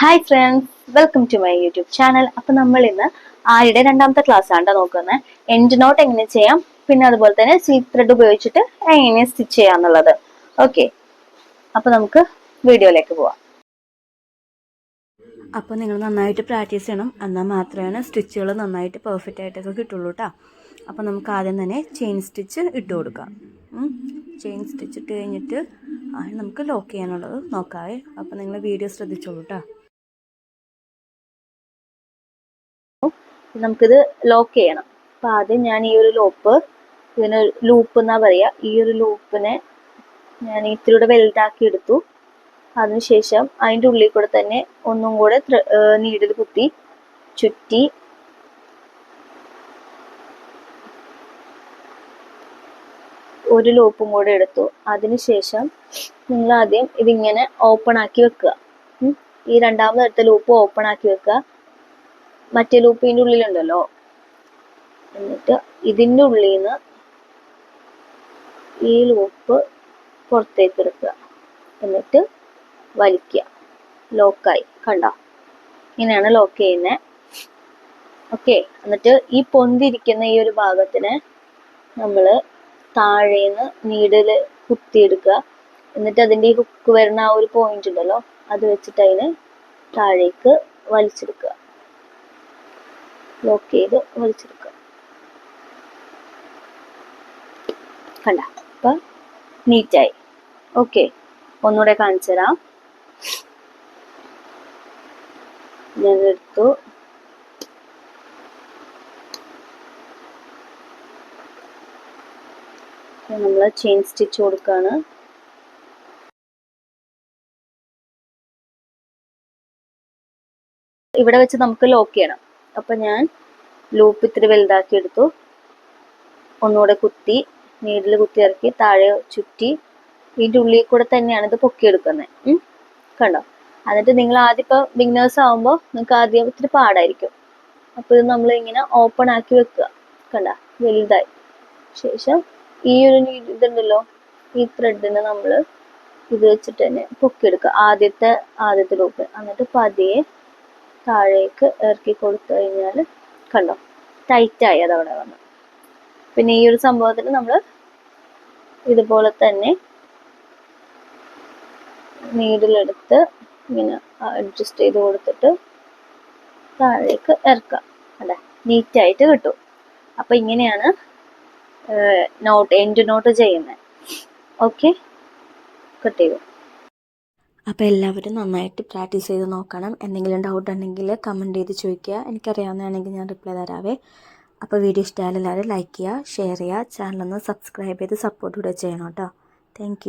Hi friends welcome to my YouTube channel അപ്പൊ നമ്മൾ ഇന്ന് ആരുടെ രണ്ടാമത്തെ ക്ലാസ് ആണ് നോക്കുന്നത്. എൻഡ് നോട്ട് എങ്ങനെ ചെയ്യാം? പിന്നെ അതുപോലെ തന്നെ സിൽക്ക് ത്രെഡ് ഉപയോഗിച്ചിട്ട് എങ്ങനെ സ്റ്റിച്ച് ചെയ്യാന്നുള്ളത് ഓക്കെ അപ്പൊ നമുക്ക് വീഡിയോയിലേക്ക് പോവാം. അപ്പോൾ നിങ്ങൾ നന്നായിട്ട് പ്രാക്ടീസ് ചെയ്യണം. എന്നാൽ മാത്രമാണ് സ്റ്റിച്ചുകൾ നന്നായിട്ട് പെർഫെക്റ്റ് ആയിട്ടൊക്കെ കിട്ടുള്ളൂ കേട്ടോ അപ്പോൾ നമുക്ക് ആദ്യം തന്നെ ചെയിൻ സ്റ്റിച്ച് ഇട്ട് കൊടുക്കാം. ചെയിൻ സ്റ്റിച്ച് ഇട്ട് കഴിഞ്ഞിട്ട് ആണ് നമുക്ക് ലോക്ക് ചെയ്യാനുള്ളത് നോക്കാവേ. അപ്പോൾ നിങ്ങൾ വീഡിയോ ശ്രദ്ധിച്ചോളൂ കേട്ടോ നമുക്കിത് ലോക്ക് ചെയ്യണം. അപ്പൊ ആദ്യം ഞാൻ ഈ ഒരു ലോപ്പ് ഇതിന് ലൂപ്പ് എന്നാ പറയാ. ഈ ഒരു ലൂപ്പിനെ ഞാൻ ഇത്തിരിയുടെ വലുതാക്കി എടുത്തു. അതിനുശേഷം അതിന്റെ ഉള്ളിൽ കൂടെ തന്നെ ഒന്നും കൂടെ നീഡിൽ കുത്തി ചുറ്റി ഒരു ലോപ്പും കൂടെ എടുത്തു. അതിനുശേഷം നിങ്ങൾ ആദ്യം ഇതിങ്ങനെ ഓപ്പൺ ആക്കി വെക്കുക. ഈ രണ്ടാമത് എടുത്ത ലൂപ്പ് ഓപ്പൺ ആക്കി വെക്കുക. മറ്റേ ലൂപ്പിന്റെ ഉള്ളിലുണ്ടല്ലോ. എന്നിട്ട് ഇതിന്റെ ഉള്ളിൽ നിന്ന് ഈ ലൂപ്പ് പുറത്തേക്ക് എടുക്കുക. എന്നിട്ട് വലിക്കുക. ലോക്കായി കണ്ട? ഇങ്ങനെയാണ് ലോക്ക് ചെയ്യുന്നത് ഓക്കെ എന്നിട്ട് ഈ പൊന്തിരിക്കുന്ന ഈ ഒരു ഭാഗത്തിന് നമ്മൾ താഴേന്ന് നീഡിൽ കുത്തിയെടുക്കുക. എന്നിട്ട് അതിന്റെ ഈ ഹുക്ക് വരുന്ന ആ ഒരു പോയിന്റ് ഉണ്ടല്ലോ അത് വെച്ചിട്ട് അതിന് താഴേക്ക് വലിച്ചെടുക്കുക. ലോക്ക് ചെയ്ത് വലിച്ചെടുക്കുക. കണ്ട. അപ്പൊ നീറ്റായി ഓക്കെ ഒന്നുകൂടെ കാണിച്ചു തരാം. ഞാൻ എടുത്തു നമ്മൾ ചെയിൻ സ്റ്റിച്ച് കൊടുക്കാണ്. ഇവിടെ വെച്ച് നമുക്ക് ലോക്ക് ചെയ്യണം. അപ്പൊ ഞാൻ ലൂപ്പ് ഇത്തിരി വലുതാക്കി എടുത്തു. ഒന്നുകൂടെ കുത്തി നീഡിൽ കുത്തി ഇറക്കി താഴെ ചുറ്റി ഇതിന്റെ ഉള്ളിൽ കൂടെ തന്നെയാണ് ഇത് പൊക്കിയെടുക്കുന്നത്. കണ്ടോ? എന്നിട്ട് നിങ്ങൾ ആദ്യം ഇപ്പൊ ബിഗ്നേഴ്സ് ആവുമ്പോൾ നിങ്ങൾക്ക് ആദ്യം ഇത്തിരി പാടായിരിക്കും. അപ്പൊ ഇത് നമ്മൾ ഇങ്ങനെ ഓപ്പൺ ആക്കി വെക്കുക. കണ്ട? വലുതായി. ശേഷം ഈ ഒരു ഇതുണ്ടല്ലോ ഈ ത്രെഡിന് നമ്മൾ ഇത് വെച്ചിട്ട് തന്നെ പൊക്കിയെടുക്കുക. ആദ്യത്തെ ആദ്യത്തെ ലൂപ്പ് എന്നിട്ട് പതിയെ താഴേക്ക് ഇറക്കി കൊടുത്തു കഴിഞ്ഞാൽ കണ്ടോ? ടൈറ്റായി അതവിടെ വന്നു. പിന്നെ ഈ ഒരു സംഭവത്തിൽ നമ്മൾ ഇതുപോലെ തന്നെ നീഡിലെടുത്ത് ഇങ്ങനെ അഡ്ജസ്റ്റ് ചെയ്ത് കൊടുത്തിട്ട് താഴേക്ക് ഇറക്കാം. അതെ നീറ്റായിട്ട് കിട്ടും. അപ്പം ഇങ്ങനെയാണ് നോട്ട് എൻഡ് നോട്ട് ചെയ്യുന്നത്. ഓക്കെ കട്ട് അപ്പോൾ എല്ലാവരും നന്നായിട്ട് പ്രാക്ടീസ് ചെയ്ത് നോക്കണം. എന്തെങ്കിലും ഡൗട്ട് ഉണ്ടെങ്കിൽ കമന്റ് ചെയ്ത് ചോദിക്കുക. എനിക്കറിയാവുന്നതാണെങ്കിൽ ഞാൻ റിപ്ലൈ തരാവേ. അപ്പോൾ വീഡിയോ ഇഷ്ടമായാലും എല്ലാവരും ലൈക്ക് ചെയ്യുക ഷെയർ ചെയ്യുക. ചാനലൊന്ന് സബ്സ്ക്രൈബ് ചെയ്ത് സപ്പോർട്ട് കൂടെ ചെയ്യണം കേട്ടോ. താങ്ക്